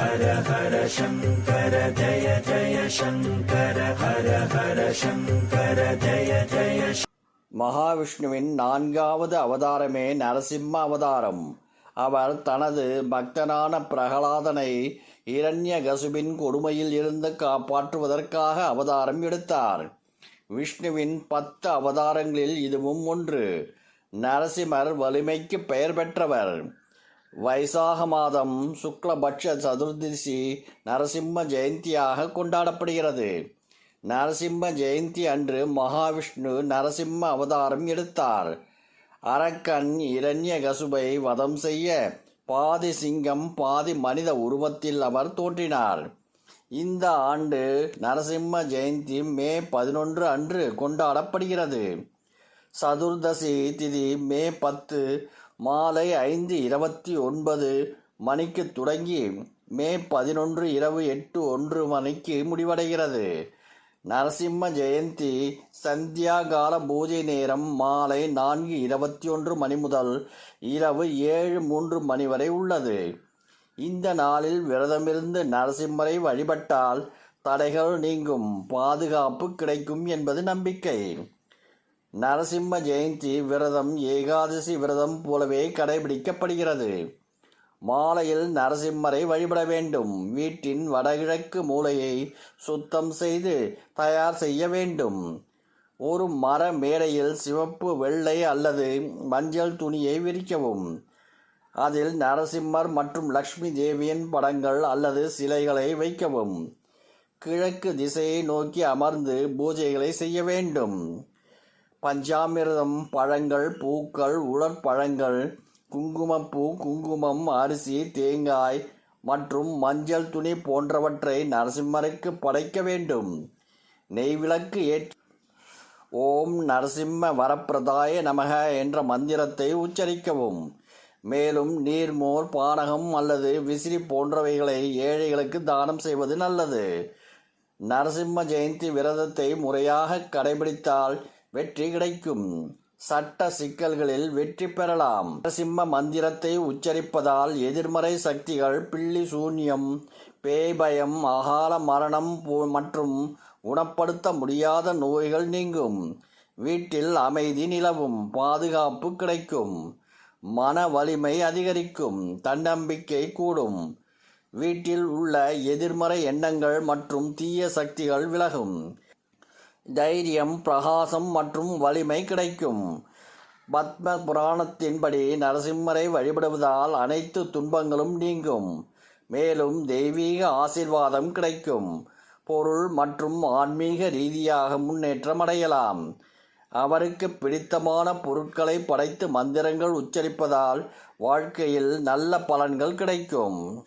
ஹர ஹர சங்கர ஜய ஜய சங்கர ஹர ஹர சங்கர ஜய ஜய மகாவிஷ்ணுவின் நான்காவது அவதாரமே நரசிம்ம அவதாரம். அவர் தனது பக்தனான பிரகலாதனை இரண்யகசுபின் கொடுமையில் இருந்து காப்பாற்றுவதற்காக அவதாரம் எடுத்தார். விஷ்ணுவின் பத்து அவதாரங்களில் இதுவும் ஒன்று. நரசிம்மர் வலிமைக்கு பெயர் பெற்றவர். வைசாக மாதம் சுக்லபட்ச சதுர்தசி நரசிம்ம ஜெயந்தியாக கொண்டாடப்படுகிறது. நரசிம்ம ஜெயந்தி அன்று மகாவிஷ்ணு நரசிம்ம அவதாரம் எடுத்தார். அரக்கன் இரண்ய கசுபை வதம் செய்ய பாதி சிங்கம் பாதி மனித உருவத்தில் அவர் தோற்றினார் இந்த ஆண்டு நரசிம்ம ஜெயந்தி மே பதினொன்று அன்று கொண்டாடப்படுகிறது. சதுர்தசி திதி மே பத்து மாலை ஐந்து இருபத்தி ஒன்பது மணிக்கு தொடங்கி மே பதினொன்று இரவு எட்டு ஒன்று மணிக்கு முடிவடைகிறது. நரசிம்ம ஜெயந்தி சந்தியாகால பூஜை நேரம் மாலை நான்கு இருபத்தி ஒன்று மணி முதல் இரவு ஏழு மூன்று மணி வரை உள்ளது. இந்த நாளில் விரதமிருந்து நரசிம்மரை வழிபட்டால் தடைகள் நீங்கும் பாதுகாப்பு கிடைக்கும் என்பது நம்பிக்கை. நரசிம்ம ஜெயந்தி விரதம் ஏகாதசி விரதம் போலவே கடைபிடிக்கப்படுகிறது. மாலையில் நரசிம்மரை வழிபட வேண்டும். வீட்டின் வடகிழக்கு மூலையை சுத்தம் செய்து தயார் செய்ய வேண்டும். ஒரு மர மேடையில் சிவப்பு வெள்ளை அல்லது மஞ்சள் துணியை விரிக்கவும். அதில் நரசிம்மர் மற்றும் லக்ஷ்மி தேவியின் படங்கள் அல்லது சிலைகளை வைக்கவும். கிழக்கு திசையை நோக்கி அமர்ந்து பூஜைகளை செய்ய வேண்டும். பஞ்சாமிரதம் பழங்கள் பூக்கள் உலர்பழங்கள் குங்குமப்பூ குங்குமம் அரிசி தேங்காய் மற்றும் மஞ்சள் துணி போன்றவற்றை நரசிம்மருக்கு படைக்க வேண்டும். நெய்விளக்கு ஏற்ற ஓம் நரசிம்ம வரப்பிரதாய நமக என்ற மந்திரத்தை உச்சரிக்கவும். மேலும் நீர்மோர் பானகம் அல்லது விசிறி போன்றவைகளை ஏழைகளுக்கு தானம் செய்வது நல்லது. நரசிம்ம ஜெயந்தி விரதத்தை முறையாக கடைபிடித்தால் வெற்றி கிடைக்கும். சட்ட சிக்கல்களில் வெற்றி பெறலாம். நரசிம்ம மந்திரத்தை உச்சரிப்பதால் எதிர்மறை சக்திகள் பில்லி சூன்யம் பேய்பயம் அகால மரணம் மற்றும் குணப்படுத்த முடியாத நோய்கள் நீங்கும். வீட்டில் அமைதி நிலவும். பாதுகாப்பு கிடைக்கும். மன வலிமை அதிகரிக்கும். தன்னம்பிக்கை கூடும். வீட்டில் உள்ள எதிர்மறை எண்ணங்கள் மற்றும் தீய சக்திகள் விலகும். தைரியம் பிரகாசம் மற்றும் வலிமை கிடைக்கும். பத்ம புராணத்தின்படி நரசிம்மரை வழிபடுவதால் அனைத்து துன்பங்களும் நீங்கும். மேலும் தெய்வீக ஆசிர்வாதம் கிடைக்கும். பொருள் மற்றும் ஆன்மீக ரீதியாக முன்னேற்றம் அடையலாம். அவருக்கு பிடித்தமான பொருட்களை படைத்து மந்திரங்கள் உச்சரிப்பதால் வாழ்க்கையில் நல்ல பலன்கள் கிடைக்கும்.